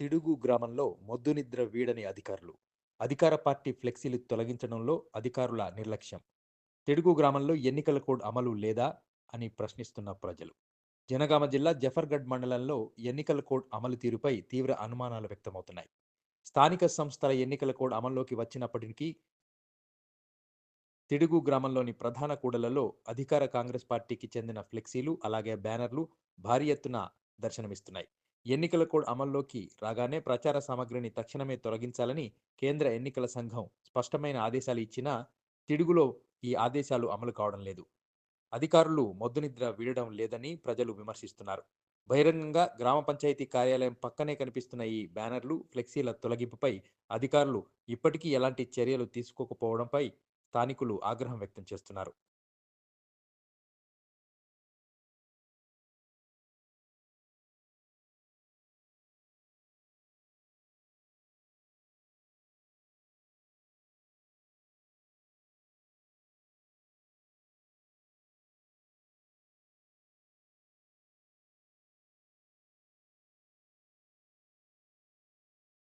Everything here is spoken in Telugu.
తిడుగు గ్రామంలో మొద్దునిద్ర వీడని అధికారులు. అధికార పార్టీ ఫ్లెక్సీలు తొలగించడంలో అధికారుల నిర్లక్ష్యం. తిడుగు గ్రామంలో ఎన్నికల కోడ్ అమలు లేదా అని ప్రశ్నిస్తున్న ప్రజలు. జనగామ జిల్లా జఫర్గఢ్ మండలంలో ఎన్నికల కోడ్ అమలు తీరుపై తీవ్ర అనుమానాలు వ్యక్తమవుతున్నాయి. స్థానిక సంస్థల ఎన్నికల కోడ్ అమల్లోకి వచ్చినప్పటికీ తిడుగు గ్రామంలోని ప్రధాన కూడలలో అధికార కాంగ్రెస్ పార్టీకి చెందిన ఫ్లెక్సీలు అలాగే బ్యానర్లు భారీ ఎత్తున దర్శనమిస్తున్నాయి. ఎన్నికల కోడ్ అమల్లోకి రాగానే ప్రచార సామగ్రిని తక్షణమే తొలగించాలని కేంద్ర ఎన్నికల సంఘం స్పష్టమైన ఆదేశాలు ఇచ్చినా తిడుగులో ఈ ఆదేశాలు అమలు కావడం లేదు. అధికారులు మొద్దునిద్ర వీడడం లేదని ప్రజలు విమర్శిస్తున్నారు. బహిరంగంగా గ్రామ పంచాయతీ కార్యాలయం పక్కనే కనిపిస్తున్న ఈ బ్యానర్లు ఫ్లెక్సీల తొలగింపుపై అధికారులు ఇప్పటికీ ఎలాంటి చర్యలు తీసుకోకపోవడంపై స్థానికులు ఆగ్రహం వ్యక్తం చేస్తున్నారు.